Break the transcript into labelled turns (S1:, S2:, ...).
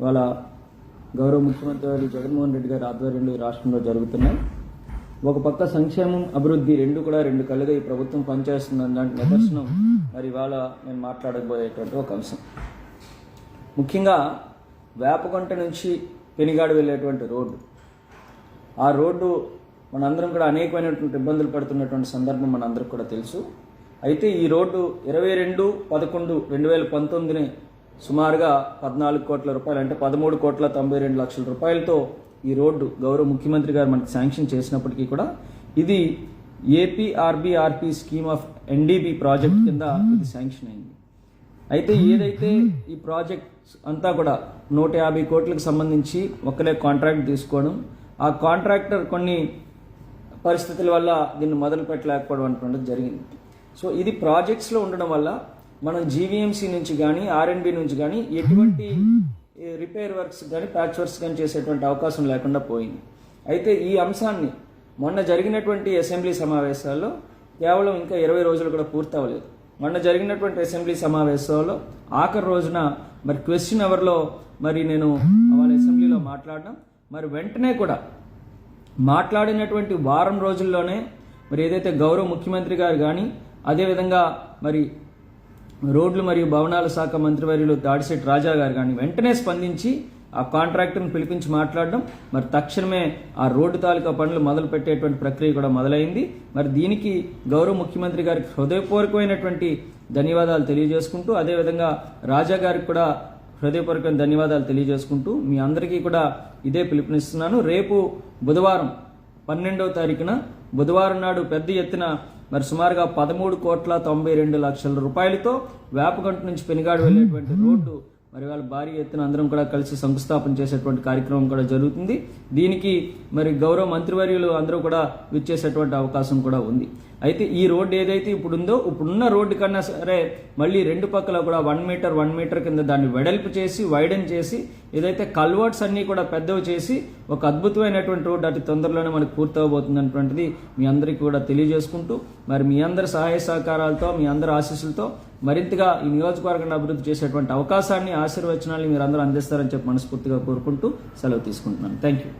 S1: ఇవాళ గౌరవ ముఖ్యమంత్రి గారు జగన్మోహన్ రెడ్డి గారి ఆధ్వర్యంలో ఈ రాష్ట్రంలో జరుగుతున్నాయి. ఒక పక్క సంక్షేమం అభివృద్ధి రెండు కూడా రెండు కళ్ళుగా ఈ ప్రభుత్వం పనిచేస్తుందని దాని నిదర్శనం. మరి ఇవాళ నేను మాట్లాడబోయేటువంటి ఒక అంశం. ముఖ్యంగా వేపకొంట నుంచి పెనిగాడు వెళ్ళేటువంటి రోడ్డు. ఆ రోడ్డు మనందరం కూడా అనేకమైనటువంటి ఇబ్బందులు పడుతున్నటువంటి సందర్భం మనందరికి కూడా తెలుసు. అయితే ఈ రోడ్డు ఇరవై రెండు పదకొండు రెండు వేల పంతొమ్మిదిని సుమారుగా పద్నాలుగు కోట్ల రూపాయలు అంటే పదమూడు కోట్ల తొంభై రెండు లక్షల రూపాయలతో ఈ రోడ్డు గౌరవ ముఖ్యమంత్రి గారు మనకి శాంక్షన్ చేసినప్పటికీ కూడా ఇది APRBRP scheme of NDB project కింద ఇది శాంక్షన్ అయింది. అయితే ఏదైతే ఈ ప్రాజెక్ట్ అంతా కూడా నూట యాభై కోట్లకు సంబంధించి ఒకరే కాంట్రాక్ట్ తీసుకోవడం ఆ కాంట్రాక్టర్ కొన్ని పరిస్థితుల వల్ల దీన్ని మొదలు పెట్టలేకపోవడం అటువంటిది జరిగింది. సో ఇది ప్రాజెక్ట్స్లో ఉండడం వల్ల మనం జీవీఎంసీ నుంచి కానీ ఆర్ఎన్బి నుంచి కానీ ఎటువంటి రిపేర్ వర్క్స్ కానీ ప్యాచ్ వర్క్స్ కానీ చేసేటువంటి అవకాశం లేకుండా పోయింది. అయితే ఈ అంశాన్ని మొన్న జరిగినటువంటి అసెంబ్లీ సమావేశాల్లో కేవలం ఇంకా ఇరవై రోజులు కూడా పూర్తి అవ్వలేదు మొన్న జరిగినటువంటి అసెంబ్లీ సమావేశంలో ఆఖరి రోజున మరి క్వశ్చన్ అవర్లో మరి నేను వాళ్ళ అసెంబ్లీలో మాట్లాడడం మరి వెంటనే కూడా మాట్లాడినటువంటి వారం రోజుల్లోనే మరి ఏదైతే గౌరవ ముఖ్యమంత్రి గారు కానీ అదేవిధంగా మరి రోడ్లు మరియు భవనాల శాఖ మంత్రివర్యులు దాడిశెట్టి రాజా గారు కానీ వెంటనే స్పందించి ఆ కాంట్రాక్టర్ని పిలిపించి మాట్లాడడం. మరి తక్షణమే ఆ రోడ్డు తాలూకా పనులు మొదలు పెట్టేటువంటి ప్రక్రియ కూడా మొదలైంది. మరి దీనికి గౌరవ ముఖ్యమంత్రి గారికి హృదయపూర్వకమైనటువంటి ధన్యవాదాలు తెలియజేసుకుంటూ అదేవిధంగా రాజా గారికి కూడా హృదయపూర్వకమైన ధన్యవాదాలు తెలియజేసుకుంటూ మీ అందరికీ కూడా ఇదే పిలుపునిస్తున్నాను. రేపు బుధవారం పన్నెండవ తారీఖున బుధవారం నాడు పెద్ద ఎత్తున మరి సుమారుగా పదమూడు కోట్ల తొంభై రెండు లక్షల రూపాయలతో వేపగంట నుంచి పెనుగాడు వెళ్ళేటువంటి రోడ్డు మరి వాళ్ళ భారీ ఎత్తున అందరం కూడా కలిసి శంకుస్థాపన చేసేటువంటి కార్యక్రమం కూడా జరుగుతుంది. దీనికి మరి గౌరవ మంత్రివర్యులు అందరూ కూడా విచ్చేసేటువంటి అవకాశం కూడా ఉంది. అయితే ఈ రోడ్డు ఏదైతే ఇప్పుడు ఉందో ఇప్పుడున్న రోడ్డు కన్నా సరే మళ్ళీ రెండు పక్కల కూడా వన్ మీటర్ వన్ మీటర్ కింద దాన్ని వెడల్పు చేసి వైడన్ చేసి ఏదైతే కల్వర్ట్స్ అన్నీ కూడా పెద్దవి చేసి ఒక అద్భుతమైనటువంటి రోడ్డు అటు తొందరలోనే మనకు పూర్తవబోతుంది మీ అందరికీ కూడా తెలియజేసుకుంటూ మరి మీ అందరి సహాయ సహకారాలతో మీ అందరి ఆశీస్సులతో మరింతగా ఈ నియోజకవర్గాన్ని అభివృద్ధి చేసేటువంటి అవకాశాన్ని ఆశీర్వచనాన్ని మీరు అందరూ అందిస్తారని చెప్పి మనస్ఫూర్తిగా కోరుకుంటూ సెలవు తీసుకుంటున్నాను. Thank you